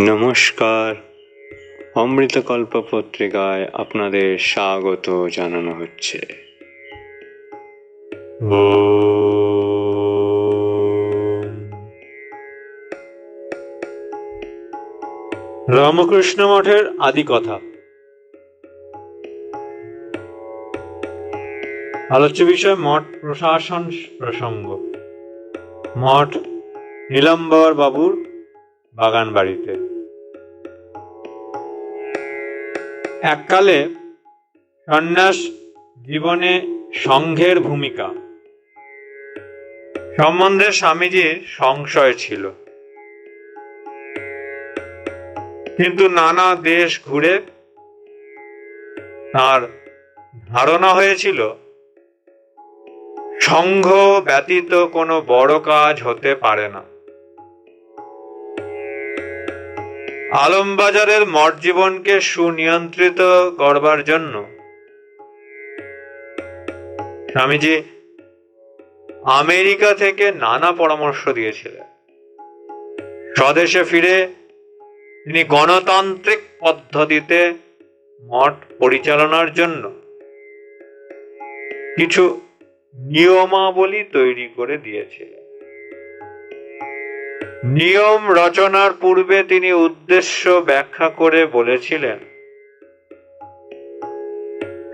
নমস্কার। অমৃতকল্প পত্রিকায় আপনাদের স্বাগত জানানো হচ্ছে। রামকৃষ্ণ মঠের আদি কথা। আলোচ্য বিষয় মঠ প্রশাসন প্রসঙ্গ। মঠ নীলাম্বর বাবুর বাগান বাড়িতে এককালে সন্ন্যাস জীবনে সংঘের ভূমিকা। সম্বন্ধে স্বামীজির সংশয় ছিল। কিন্তু নানা দেশ ঘুরে তার ধারণা হয়েছিল, সংঘ ব্যতীত কোনো বড় কাজ হতে পারে না। আলমবাজারের মঠ জীবনকে সুনিয়ন্ত্রিত করবার জন্য। স্বামীজি আমেরিকা থেকে নানা পরামর্শ দিয়েছিলেন। স্বদেশে ফিরে তিনি গণতান্ত্রিক পদ্ধতিতে মঠ পরিচালনার জন্য কিছু নিয়মাবলী তৈরি করে দিয়েছিলেন। নিয়ম রচনার পূর্বে তিনি উদ্দেশ্য ব্যাখ্যা করে বলেছিলেন।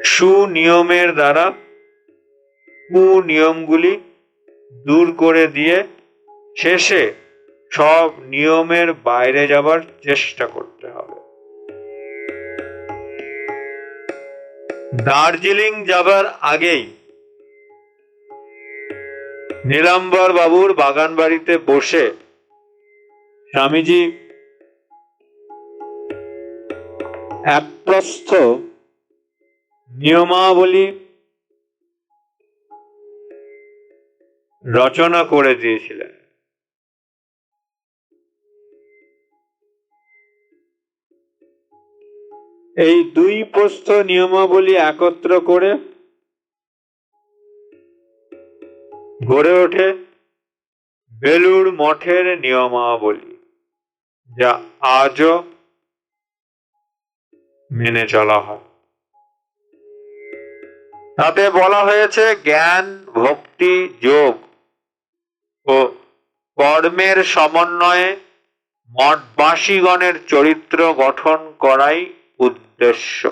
সুনিয়মের দ্বারা কুনিয়মগুলি দূর করে দিয়ে শেষে সব নিয়মের বাইরে যাবার চেষ্টা করতে হবে। দার্জিলিং যাবার আগেই নীলাম্বর বাবুর বাগান বাড়িতে বসে স্বামীজি এক প্রস্থ নিয়মাবলী রচনা করে দিয়েছিলেন। এই দুই প্রস্থ নিয়মাবলী একত্র করে গড়ে ওঠে বেলুড় মঠের নিয়মাবলী। যা আজও মেনে চলা হয়। তাতে বলা হয়েছে, জ্ঞান, ভক্তি, যোগ ও কর্মের সমন্বয়ে মঠবাসীগণের চরিত্র গঠন করাই উদ্দেশ্য।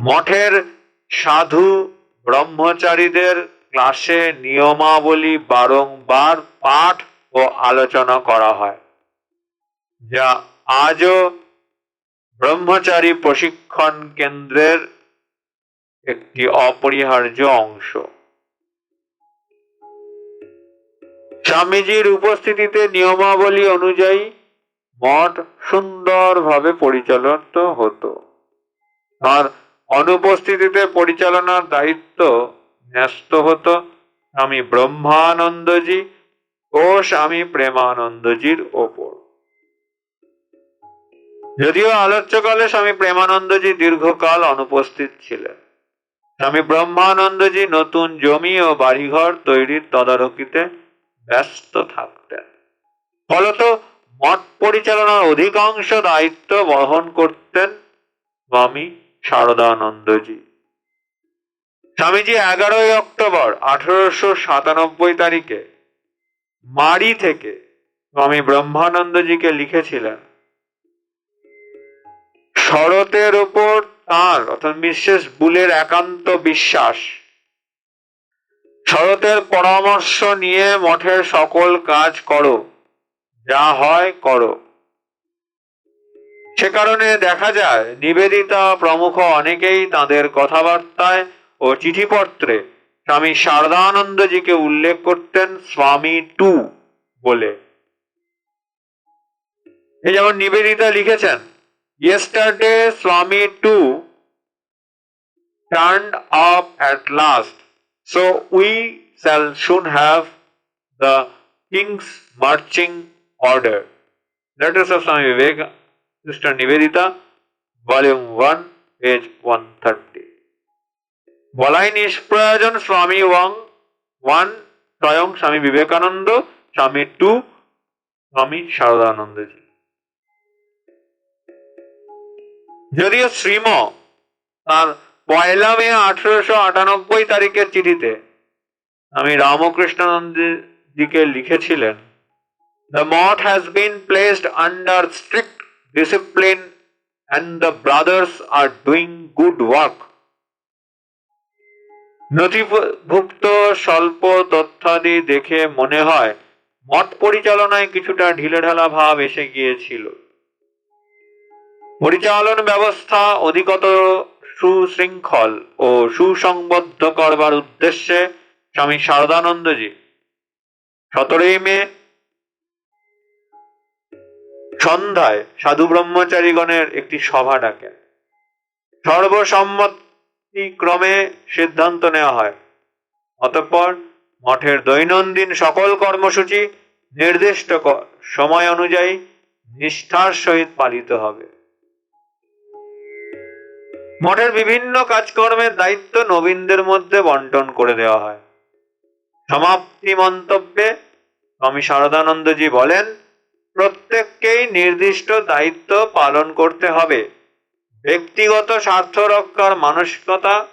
মঠের সাধু ব্রহ্মচারীদের ক্লাসে নিয়মাবলী বারংবার পাঠ ও আলোচনা করা হয়। যা আজও ব্রহ্মচারী প্রশিক্ষণ কেন্দ্রের একটি অপরিহার্য অংশ। স্বামীজির উপস্থিতিতে নিয়মাবলী অনুযায়ী মঠ সুন্দরভাবে পরিচালিত হতো। তার অনুপস্থিতিতে পরিচালনার দায়িত্ব ন্যস্ত হতো স্বামী ব্রহ্মানন্দজি ও স্বামী প্রেমানন্দজির ওপর। যদিও আলোচ্যকালে স্বামী প্রেমানন্দজি দীর্ঘকাল অনুপস্থিত ছিলেন। স্বামী ব্রহ্মানন্দজি নতুন জমি ও বাড়িঘর তৈরির তদারকিতে ব্যস্ত থাকতেন। ফলত মঠ পরিচালনার অধিকাংশ দায়িত্ব বহন করতেন স্বামী শারদানন্দজি। স্বামীজি এগারোই অক্টোবর আঠারোশো সাতানব্বই তারিখে মারি থেকে স্বামী ব্রহ্মানন্দজিকে লিখেছিলেন শরতের ওপর তার, অর্থাৎ মিসেস বুলের একান্ত বিশ্বাস। শরতের পরামর্শ নিয়ে মঠের সকল কাজ করো, যা হয় করো। সে কারণে দেখা যায়, নিবেদিতা প্রমুখ অনেকেই তাদের কথাবার্তায় ও চিঠিপত্রে স্বামী শারদানন্দজিকে উল্লেখ করতেন স্বামী টু বলে। এই যেমন নিবেদিতা লিখেছেন Yesterday Swami too turned up at last, so we shall soon have the king's marching order. Letters of Swami Vivek, Sister Nivedita, Volume 1, page 130. বলাই নিষ্প্রয়োজন স্বামী ওয়াং ওয়ান স্বয়ং স্বামী বিবেকানন্দ স্বামী টু স্বামী শারদানন্দজি যদিও শ্রীম তার পয়লা মে আঠারোশো আটানব্বই তারিখের চিঠিতে আমি রামকৃষ্ণানন্দজিকে লিখেছিলেন, The mott has been placed under strict discipline and the brothers are doing good work. নথিভুক্ত স্বল্প তথ্যাদি দেখে মনে হয়, মঠ পরিচালনায় কিছুটা ঢিলেঢালা ভাব এসে গিয়েছিল পরিচালন ব্যবস্থা অধিকতর সুশৃঙ্খল ও সুসংবদ্ধ করবার উদ্দেশ্যে স্বামী শারদানন্দজি সতেরোই মে সন্ধ্যায় সাধু ব্রহ্মচারীগণের একটি সভা ডাকেন। সর্বসম্মতিক্রমে সিদ্ধান্ত নেওয়া হয়। অতঃপর মঠের দৈনন্দিন সকল কর্মসূচি নির্দিষ্ট সময় অনুযায়ী নিষ্ঠার সহিত পালিত হবে। মঠের বিভিন্ন কাজকর্মের দায়িত্ব নবীনদের মধ্যে বন্টন করে দেওয়া হয়। সমাপ্তি মন্তব্যে স্বামী শারদানন্দজি বলেন, প্রত্যেককেই নির্দিষ্ট দায়িত্ব পালন করতে হবে। ব্যক্তিগত স্বার্থ রক্ষার মানসিকতা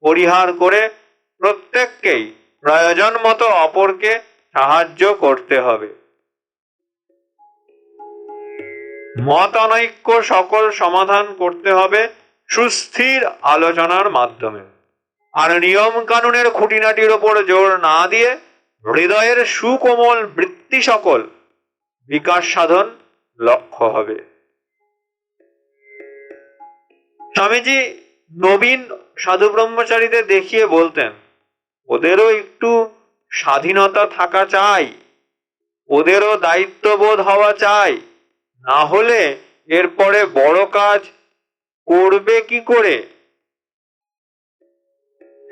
পরিহার করে প্রত্যেককেই প্রয়োজন মতো অপরকে সাহায্য করতে হবে। মত অনৈক্য সকল সমাধান করতে হবে সুস্থির আলোচনার মাধ্যমে। আর নিয়ম কানুনের খুঁটিনাটির ওপর জোর না দিয়ে হৃদয়ের সুকোমল বৃত্তি সকল বিকাশ সাধন লক্ষ্য হবে। স্বামীজি নবীন সাধু ব্রহ্মচারীদের দেখিয়ে বলতেন, ওদেরও একটু স্বাধীনতা থাকা চাই, ওদেরও দায়িত্ববোধ হওয়া চাই, না হলে এরপরে বড় কাজ করবে কি করে?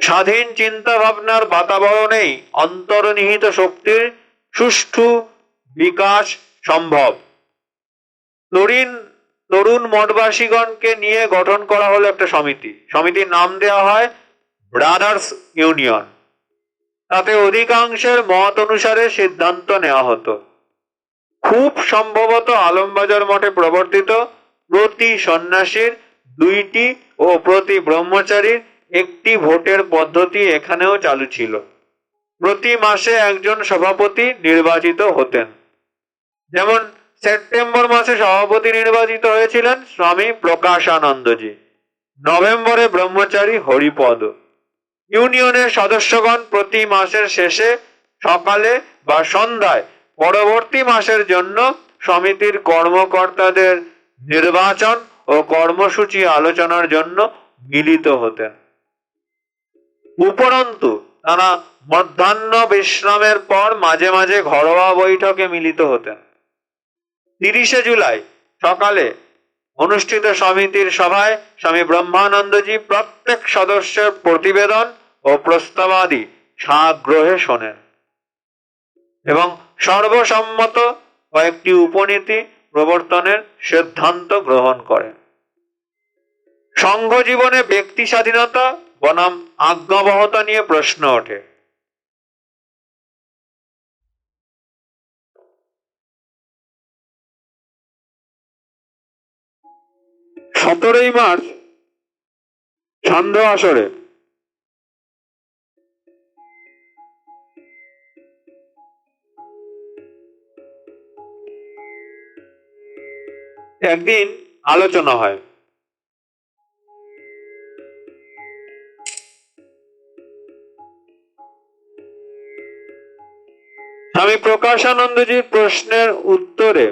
স্বাধীন চিন্তা ভাবনার বাতাবরণেই অন্তর্নিহিত শক্তির সুষ্ঠু বিকাশ সম্ভব। তরুণ তরুণ মঠবাসীগণকে নিয়ে গঠন করা হলো একটা সমিতি। সমিতির নাম দেওয়া হয় ব্রাদার্স ইউনিয়ন। তাতে অধিকাংশের মত অনুসারে সিদ্ধান্ত নেওয়া হতো। খুব সম্ভবত আলমবাজার মঠে প্রবর্তিত প্রতি সন্ন্যাসীর দুইটি ও প্রতি ব্রহ্মচারীর একটি ভোটের পদ্ধতি এখানেও চালু ছিল। প্রতি মাসে একজন সভাপতি নির্বাচিত হতেন। যেমন সেপ্টেম্বর মাসে সভাপতি নির্বাচিত হয়েছিলেন স্বামী প্রকাশানন্দজি। নভেম্বরে ব্রহ্মচারী হরিপদ। ইউনিয়নের সদস্যগণ প্রতি মাসের শেষে সকালে বা সন্ধ্যায় পরবর্তী মাসের জন্য সমিতির কর্মকর্তাদের নির্বাচন ও কর্মসূচি আলোচনার জন্য মিলিত হতেন। উপরন্তু, তারা মধ্যাহ্ন বিশ্রামের পর মাঝে মাঝে ঘরোয়া বৈঠকে মিলিত হতেন। তিরিশে জুলাই সকালে অনুষ্ঠিত সমিতির সভায় স্বামী ব্রহ্মানন্দজি প্রত্যেক সদস্যের প্রতিবেদন ও প্রস্তাবাদি সাগ্রহে শোনেন এবং সর্বসম্মত কয়েকটি উপনীতি প্রবর্তনের সিদ্ধান্ত গ্রহণ করেন। সংঘ জীবনে ব্যক্তি স্বাধীনতা বনাম আজ্ঞাবহতা নিয়ে প্রশ্ন ওঠে। সতেরোই মার্চ সান্ধ্য আসরে একদিন আলোচনা হয়। স্বামী প্রকাশানন্দজির প্রশ্নের উত্তরে।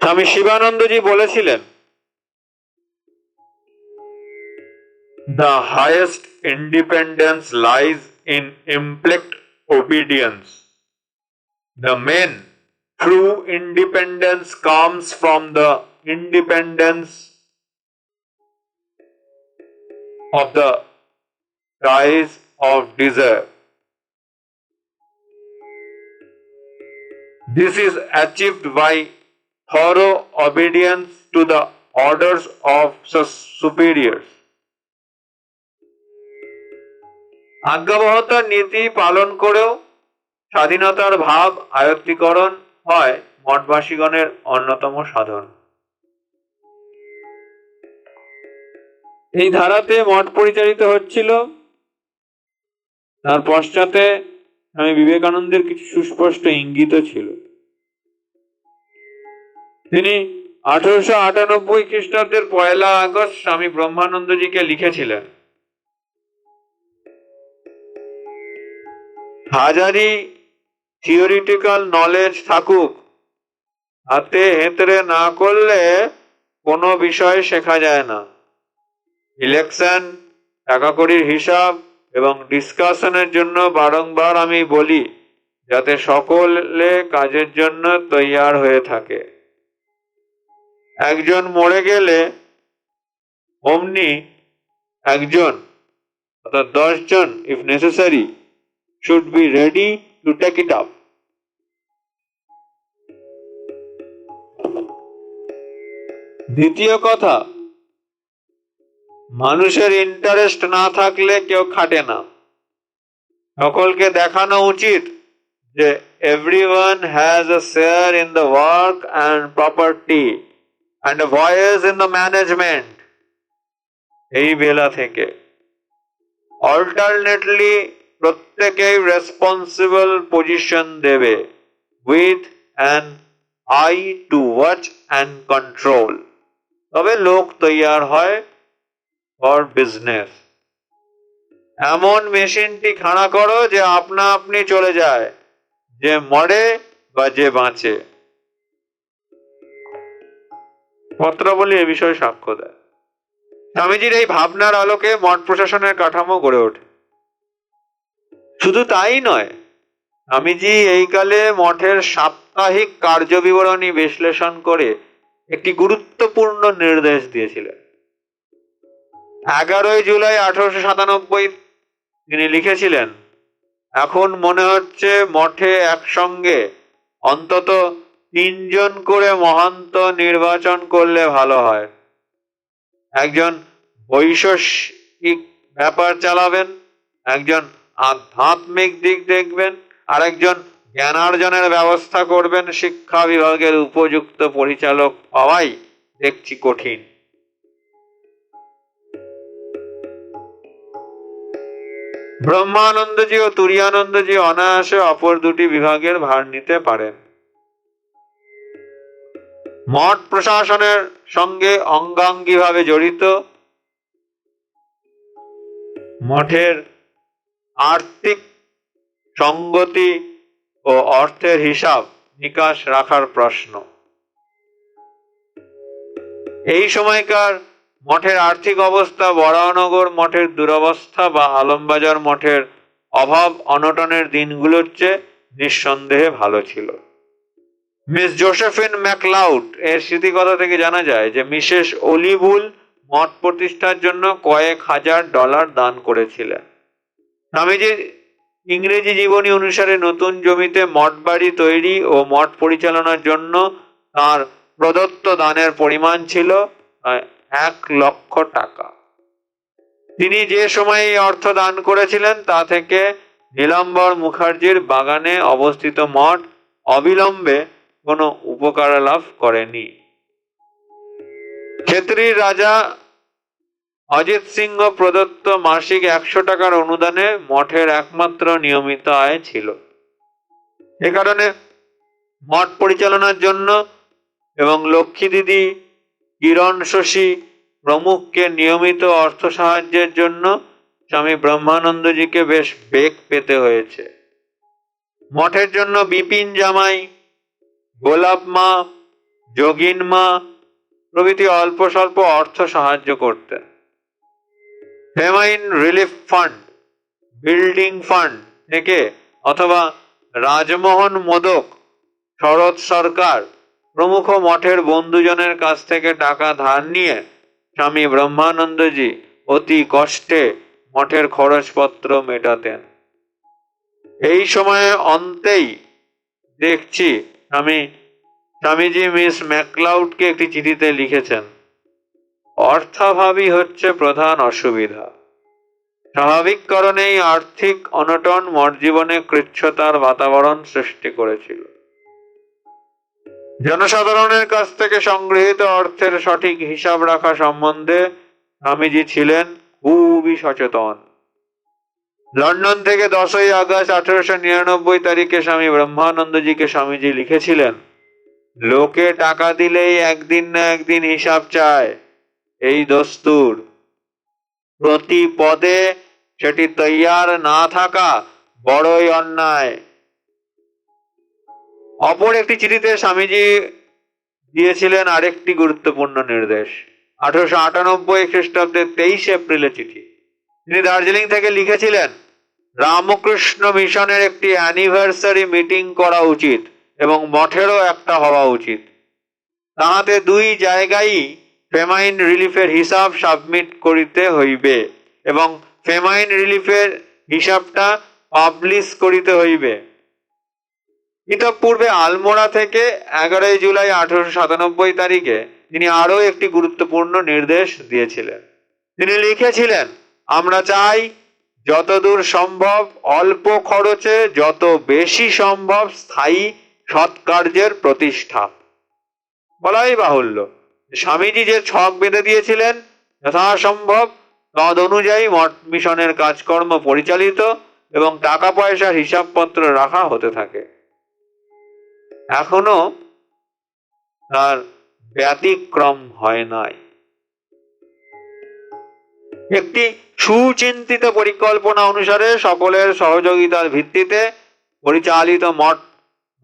স্বামী শিবানন্দজি বলেছিলেন the highest independence lies in implicit obedience the main true independence comes from the independence of the ties of desire. This is achieved by thorough obedience to the orders of superiors. আজ্ঞাবহতার নীতি পালন করেও স্বাধীনতার ভাব আয়ত্তীকরণ হয় মঠবাসীগণের অন্যতম সাধন এই ধারাতে মঠ পরিচালিত হচ্ছিল। তার পশ্চাতে স্বামী বিবেকানন্দের কিছু সুস্পষ্ট ইঙ্গিত ছিল। তিনি আঠারোশো আটানব্বই খ্রিস্টাব্দের পয়লা আগস্ট স্বামী ব্রহ্মানন্দজিকে লিখেছিলেন, হাজারি থিওরিটিক্যাল নলেজ থাকুক, হাতে হেতরে না করলে কোনো বিষয় শেখা যায় না। ইলেকশন টাকা কড়ির হিসাব এবং ডিসকাশনের জন্য বারংবার আমি বলি, যাতে সকলে কাজের জন্য তৈয়ার হয়ে থাকে। একজন মরে গেলে, অমনি একজন, অর্থাৎ দশজন if necessary should be ready to take it up দ্বিতীয় কথা মানুষের ইন্টারেস্ট না থাকলে কেউ খাটে না। সকলকে দেখানো উচিত যে everyone has share in the work and property and voice in the management এই বেলা থেকে। অল্টারনেটলি প্রত্যেকেই রেসপন্সিবল পজিশন দেবে with an eye to watch and control তবে লোক তৈয়ার হয় ফর বিজনেস এমন মেশিনটি খাড়া করো যে আপনা আপনি চলে যায়, যে মরে বা যে বাঁচে। পত্রাবলী এ বিষয়ে সাক্ষ্য দেয়। স্বামীজির এই ভাবনার আলোকে মঠ প্রশাসনের কাঠামো গড়ে ওঠে। শুধু তাই নয়, স্বামীজি এই কালে মঠের সাপ্তাহিক কার্যবিবরণী বিশ্লেষণ করে একটি গুরুত্বপূর্ণ নির্দেশ দিয়েছিলেন। এগারোই জুলাই আঠারোশো সাতানব্বই তিনি লিখেছিলেন, এখন মনে হচ্ছে মঠে একসঙ্গে অন্তত তিনজন করে মহান্ত নির্বাচন করলে ভালো হয়। একজন বৈষয়িক ব্যাপার চালাবেন, একজন আধ্যাত্মিক দিক দেখবেন আর একজন জ্ঞানার্জনের ব্যবস্থা করবেন শিক্ষা বিভাগের উপযুক্ত পরিচালক পাওয়াই দেখছি কঠিন। ব্রহ্মানন্দজি ও তুরিয়ানন্দজি অনায়াসে অপর দুটি বিভাগের ভার নিতে পারেন। মঠ প্রশাসনের সঙ্গে অঙ্গাঙ্গিভাবে জড়িত। মঠের আর্থিক সঙ্গতি ও অর্থের হিসাব নিকাশ রাখার প্রশ্ন। এই সময়কার মঠের আর্থিক অবস্থা বরাহনগর মঠের দুরবস্থা বা আলমবাজার মঠের অভাব অনটনের দিনগুলোর চেয়ে নিঃসন্দেহে ভালো ছিল। মিস জোসেফিন ম্যাকলাউড এর স্মৃতিকথা থেকে জানা যায় যে, মিসেস অলিভুল মঠ প্রতিষ্ঠার জন্য কয়েক হাজার ডলার দান করেছিলেন। স্বামীজির ইংরেজি জীবনী অনুসারে নতুন জমিতে মঠ বাড়ি তৈরি ও মঠ পরিচালনার জন্য তার প্রদত্ত দানের পরিমাণ ছিল এক লক্ষ টাকা। তিনি যে সময়ে এই অর্থ দান করেছিলেন, তা থেকে নীলাম্বর মুখার্জির বাগানে অবস্থিত মঠ অবিলম্বে কোনো উপকার লাভ করেনি। ক্ষেত্রীর রাজা অজিত সিংহ প্রদত্ত মাসিক একশো টাকার অনুদানে মঠের একমাত্র নিয়মিত আয় ছিল। এ কারণে মঠ পরিচালনার জন্য এবং লক্ষ্মী দিদি কিরণ শশী প্রমুখকে নিয়মিত অর্থ সাহায্যের জন্য স্বামী ব্রহ্মানন্দজিকে বেশ বেগ পেতে হয়েছে। মঠের জন্য বিপিন জামাই, গোলাপ মা, যোগিন মা প্রভৃতি অল্প স্বল্প অর্থ সাহায্য করতেন। Famine relief fund, building fund থেকে অথবা রাজমোহন মোদক, শরৎ সরকার প্রমুখ মঠের বন্ধুজনের কাছ থেকে টাকা ধার নিয়ে স্বামী ব্রহ্মানন্দজি অতি কষ্টে মঠের খরচপত্র মেটাতেন। এই সময়ে অন্তেই দেখছি আমি স্বামীজি মিস ম্যাকলাউডকে একটি চিঠিতে লিখেছেন, অর্থাভাবই হচ্ছে প্রধান অসুবিধা। স্বাভাবিক কারণেই আর্থিক অনটন মঠ জীবনে কৃচ্ছতার বাতাবরণ সৃষ্টি করেছিল। জনসাধারণের কাছ থেকে সংগৃহীত অর্থের সঠিক হিসাব রাখা সম্বন্ধে স্বামীজি ছিলেন খুবই সচেতন। লন্ডন থেকে দশই আগস্ট আঠারোশো নিরানব্বই তারিখে স্বামী ব্রহ্মানন্দজিকে স্বামীজি লিখেছিলেন, লোকে টাকা দিলেই একদিন না একদিন হিসাব চায়, এই দস্তুর। প্রতি পদে সেটি তৈয়ার না থাকা বড়ই অন্যায়। অপর একটি চিঠিতে স্বামীজি দিয়েছিলেন আরেকটি গুরুত্বপূর্ণ নির্দেশ। আঠারোশো আটানব্বই খ্রিস্টাব্দের তেইশে এপ্রিলের চিঠি। তিনি দার্জিলিং থেকে লিখেছিলেন, রামকৃষ্ণ মিশনের একটি অ্যানিভার্সারি মিটিং করা উচিত এবং মঠেরও একটা হওয়া উচিত। তাহাতে দুই জায়গায় ফেমাইন রিলিফের হিসাব সাবমিট করিতে হইবে এবং ফেমাইন রিলিফের হিসাবটা পাবলিশ করিতে হইবে। ইতপূর্বে আলমোড়া থেকে এগারোই জুলাই আঠারোশো সাতানব্বই তারিখে তিনি আরও একটি গুরুত্বপূর্ণ নির্দেশ দিয়েছিলেন। তিনি লিখেছিলেন, আমরা চাই যতদূর সম্ভব অল্প খরচে যত বেশি সম্ভব স্থায়ী সৎকার্যের প্রতিষ্ঠা। বলাই বাহুল্য। স্বামীজি যে ছক বেঁধে দিয়েছিলেন যথাসম্ভব তদ অনুযায়ী মঠ মিশনের কাজকর্ম পরিচালিত এবং টাকা পয়সার হিসাবপত্র রাখা হতে থাকে। এখনও তার ব্যতিক্রম হয় নাই। একটি সুচিন্তিত পরিকল্পনা অনুসারে সকলের সহযোগিতার ভিত্তিতে পরিচালিত মঠ,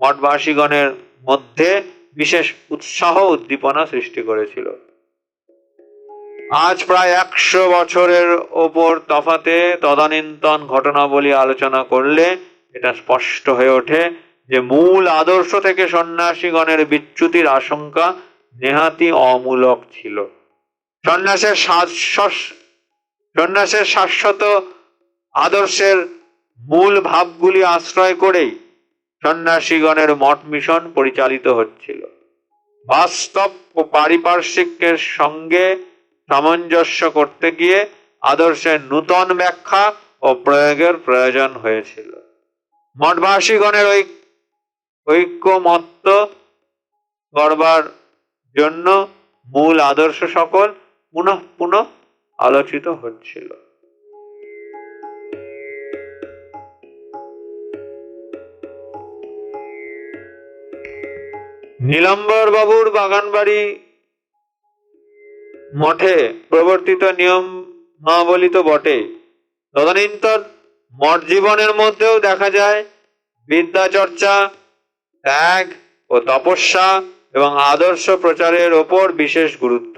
মঠবাসীগণের মধ্যে বিশেষ উৎসাহ উদ্দীপনা সৃষ্টি করেছিল। আজ প্রায় একশো বছরের ওপর তফাতে তদানীন্তন ঘটনাবলী আলোচনা করলে এটা স্পষ্ট হয়ে ওঠে যে মূল আদর্শ থেকে সন্ন্যাসীগণের বিচ্যুতির আশঙ্কা নেহাতি অমূলক ছিল। সন্ন্যাসের সন্ন্যাসের শাশ্বত আদর্শের মূল ভাবগুলি আশ্রয় করেই সন্ন্যাসীগণের মঠ মিশন পরিচালিত হচ্ছিল। বাস্তব ও পারিপার্শ্বিকের সঙ্গে সামঞ্জস্য করতে গিয়ে আদর্শের নূতন ব্যাখ্যা ও প্রয়োগের প্রয়োজন হয়েছিল। মঠবাসীগণের ঐ ঐক্যমত্ত করবার জন্য মূল আদর্শ সকল পুনঃ পুনঃ আলোচিত হচ্ছিল। নীলাম্বর বাবুর বাগানবাড়ি মঠে প্রবর্তিত নিয়ম মাবলি তো বটে। তদানীন্তন মঠ জীবনের মধ্যেও দেখা যায় বিদ্যা চর্চা ত্যাগ ও তপস্যা এবং আদর্শ প্রচারের ওপর বিশেষ গুরুত্ব।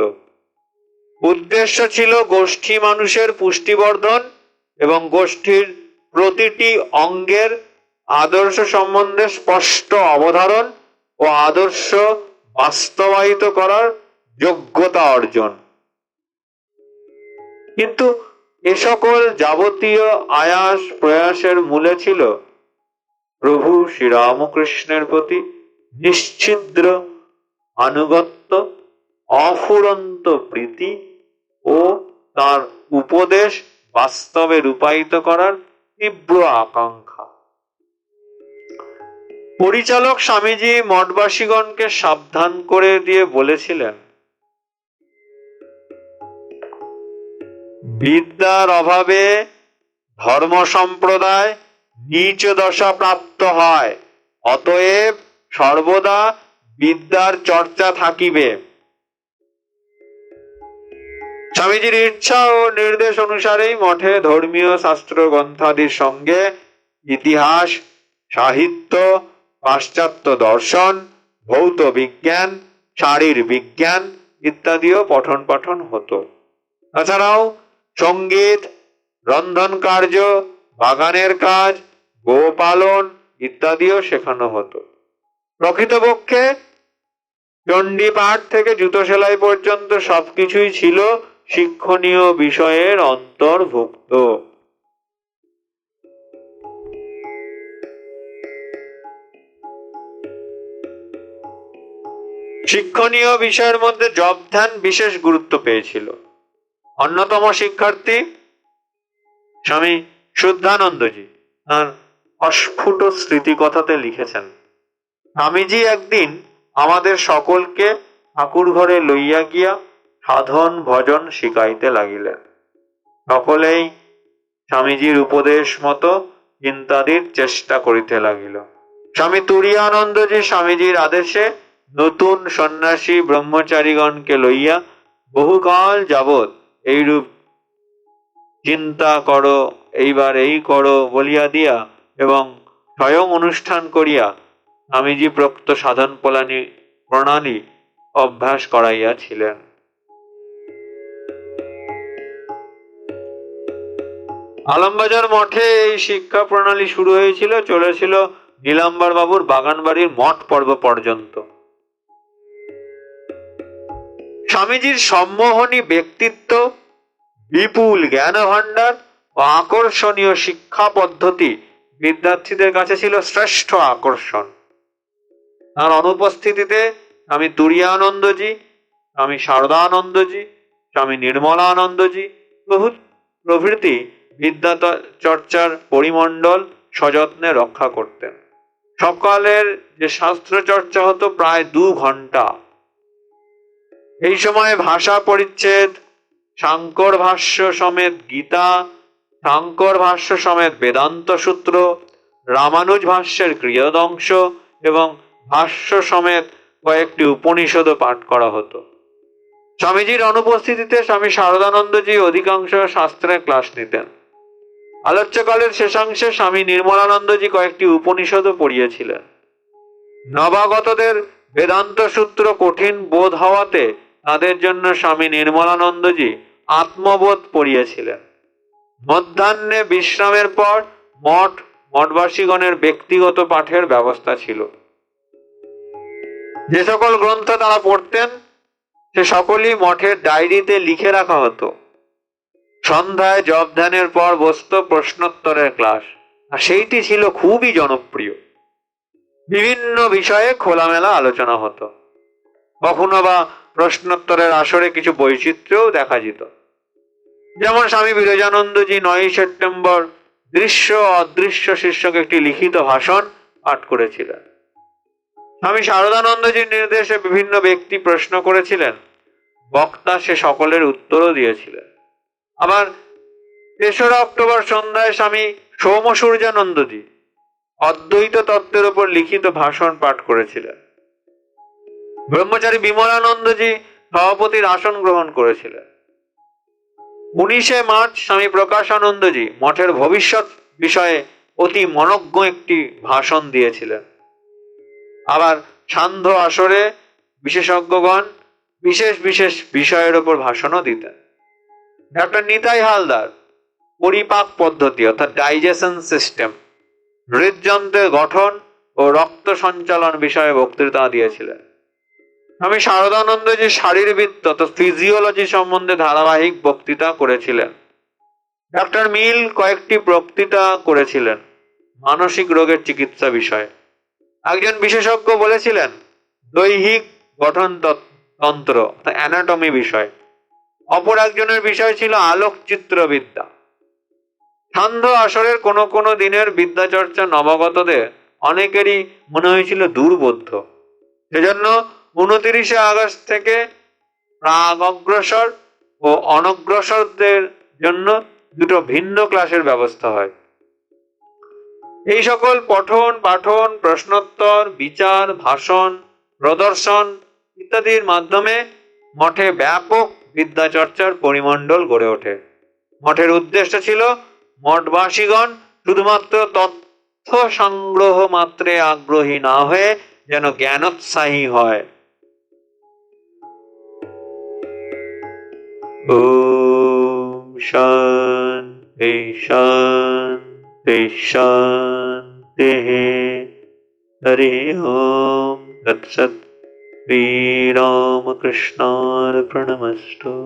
উদ্দেশ্য ছিল গোষ্ঠী মানুষের পুষ্টিবর্ধন এবং গোষ্ঠীর প্রতিটি অঙ্গের আদর্শ সম্বন্ধে স্পষ্ট অবধারণ ও আদর্শ বাস্তবায়িত করার যোগ্যতা অর্জন। কিন্তু এ সকল যাবতীয় আয়াস প্রয়াসের মূলে ছিল প্রভু শ্রীরামকৃষ্ণের প্রতি নিশ্চিদ্র, আনুগত্য, অফুরন্ত প্রীতি ও তার উপদেশ বাস্তবে রূপায়িত করার তীব্র আকাঙ্ক্ষা। পরিচালক স্বামীজি মঠবাসীগণকে সাবধান করে দিয়ে বলেছিলেন, বিদ্যার অভাবে ধর্ম সম্প্রদায় নিচ দশা প্রাপ্ত হয়, অতএব সর্বদা বিদ্যার চর্চা থাকিবে। স্বামীজির ইচ্ছা ও নির্দেশ অনুসারেই মঠে ধর্মীয় শাস্ত্র গ্রন্থাদির সঙ্গে ইতিহাস, সাহিত্য, পাশ্চাত্য দর্শন, ভৌত বিজ্ঞান, শারীর বিজ্ঞান ইত্যাদিও পঠন পাঠন হতো। তাছাড়াও সংগীত, রন্ধন কার্য বাগানের কাজ, গোপালন ইত্যাদিও শেখানো হতো। প্রকৃতপক্ষে চণ্ডী পাঠ থেকে জুতো সেলাই পর্যন্ত সবকিছুই ছিল শিক্ষণীয় বিষয়ের অন্তর্ভুক্ত। শিক্ষণীয় বিষয়ের মধ্যে জব ধ্যান বিশেষ গুরুত্ব পেয়েছিল। অন্যতম শিক্ষার্থী স্বামী শুদ্ধানন্দজি তার অস্ফুট স্মৃতিকথাতে লিখেছেন, স্বামীজি একদিন আমাদের সকলকে ঠাকুর ঘরে লইয়া গিয়া সাধন ভজন শিখাইতে লাগিলেন। সকলেই স্বামীজির উপদেশ মতো চিন্তাদির চেষ্টা করিতে লাগিল। স্বামী তুরিয়ানন্দজি স্বামীজির আদেশে নতুন সন্ন্যাসী ব্রহ্মচারীগণকে লইয়া বহুকাল যাবৎ এইরূপ চিন্তা করো এইবার এই করো বলিয়া দিয়া এবং স্বয়ং অনুষ্ঠান করিয়া স্বামীজি প্রক্ত সাধন প্রণালী প্রণালী অভ্যাস করাইয়াছিলেন। আলমবাজার মঠে এই শিক্ষা প্রণালী শুরু হয়েছিল, চলেছিল নীলাম্বার বাবুর বাগান বাড়ির মঠ পর্ব পর্যন্ত। স্বামীজির সম্মোহনী ব্যক্তিত্ব বিপুল জ্ঞান ভাণ্ডার আকর্ষণীয় শিক্ষা পদ্ধতি বিদ্যার্থীদের কাছে ছিল শ্রেষ্ঠ আকর্ষণ। তার অনুপস্থিতিতে স্বামী তুরিয়ানন্দজি স্বামী শারদানন্দজি, স্বামী নির্মলানন্দজি বহু প্রভৃতি বিদ্যা চর্চার পরিমণ্ডল সযত্নে রক্ষা করতেন। সকালের যে শাস্ত্র চর্চা হতো প্রায় দু ঘণ্টা এই সময় ভাষা পরিচ্ছেদ শাঙ্কর ভাষ্য সমেত গীতা শাঙ্কর ভাষ্য সমেত বেদান্ত সূত্র, রামানুজ ভাষ্যের ক্রিয়দংশ এবং ভাষ্য সমেত কয়েকটি উপনিষদও পাঠ করা হতো। স্বামীজির অনুপস্থিতিতে স্বামী শারদানন্দজি অধিকাংশ শাস্ত্রের ক্লাস নিতেন। আলোচ্যকালের শেষাংশে স্বামী নির্মলানন্দজি কয়েকটি উপনিষদও পড়িয়েছিলেন। নবাগতদের বেদান্ত সূত্র কঠিন বোধ হওয়াতে তাদের জন্য স্বামী নির্মলানন্দজি আত্মবোধ পড়িয়েছিলেন। মধ্যাহ্নে বিশ্রামের পর মঠ মঠবাসীগণের ব্যক্তিগত পাঠের ব্যবস্থা ছিল। যে সকল গ্রন্থ তারা পড়তেন, সে সকলই মঠের ডায়েরিতে লিখে রাখা হতো। সন্ধ্যায় জব ধ্যানের পর বসত প্রশ্নোত্তরের ক্লাস, আর সেইটি ছিল খুবই জনপ্রিয়। বিভিন্ন বিষয়ে খোলামেলা আলোচনা হতো। কখনো বা প্রশ্নোত্তরের আসরে কিছু বৈচিত্র্যও দেখা যেত। যেমন স্বামী বিরজানন্দজি নয়ই সেপ্টেম্বর দৃশ্য অদৃশ্য শীর্ষক একটি লিখিত ভাষণ পাঠ করেছিলেন। স্বামী শারদানন্দজির নির্দেশে বিভিন্ন ব্যক্তি প্রশ্ন করেছিলেন। বক্তা সে সকলের উত্তরও দিয়েছিলেন। আবার তেসরা অক্টোবর সন্ধ্যায় স্বামী সৌম সূর্যানন্দজি অদ্বৈত তত্ত্বের উপর লিখিত ভাষণ পাঠ করেছিলেন। ব্রহ্মচারী বিমলানন্দজি সভাপতির আসন গ্রহণ করেছিলেন। উনিশে মার্চ স্বামী প্রকাশানন্দজি মঠের ভবিষ্যৎ বিষয়ে অতি মনজ্ঞ একটি ভাষণ দিয়েছিলেন। আবার সান্ধ্য আসরে বিশেষজ্ঞগণ বিশেষ বিশেষ বিষয়ের ওপর ভাষণও দিতেন। ডক্টর নিতাই হালদার পরিপাক পদ্ধতি অর্থাৎ ডাইজেশন সিস্টেম, হৃদযন্ত্রের গঠন ও রক্ত সঞ্চালন বিষয়ে বক্তৃতা দিয়েছিলেন। আমি শারদানন্দজি শারীরবিদ্য অর্থাৎ ফিজিওলজি সম্বন্ধে ধারাবাহিক বক্তৃতা করেছিলেন। ডক্টর মিল কয়েকটি বক্তৃতা করেছিলেন মানসিক রোগের চিকিৎসা বিষয়ে। একজন বিশেষজ্ঞ বলেছিলেন, দৈহিক গঠন তন্ত্র অ্যানাটমি বিষয়। অপর একজনের বিষয় ছিল আলোকচিত্রবিদ্যা। সান্ধ্য আসরের কোনো কোনো দিনের বিদ্যাচর্চা নবাগতদের অনেকেরই মনে হয়েছিল দুর্বোধ্য। সেজন্য উনতিরিশে আগস্ট থেকে প্রাগ অগ্রসর ও অনগ্রসরদের জন্য দুটো ভিন্ন ক্লাসের ব্যবস্থা হয়। এই সকল পঠন, পাঠন, প্রশ্নোত্তর, বিচার, ভাষণ, প্রদর্শন ইত্যাদির মাধ্যমে মঠে ব্যাপক বিদ্যাচর্চার পরিমণ্ডল গড়ে ওঠে। মঠের উদ্দেশ্য ছিল মঠবাসীগণ শুধুমাত্র তথ্য সংগ্রহ মাত্রে আগ্রহী না হয়ে যেন জ্ঞানোৎসাহী হয়। ॐ शान्ै शा शान् हरि ॐ रसत् श्रीरामकृष्णारप्रणमस्तु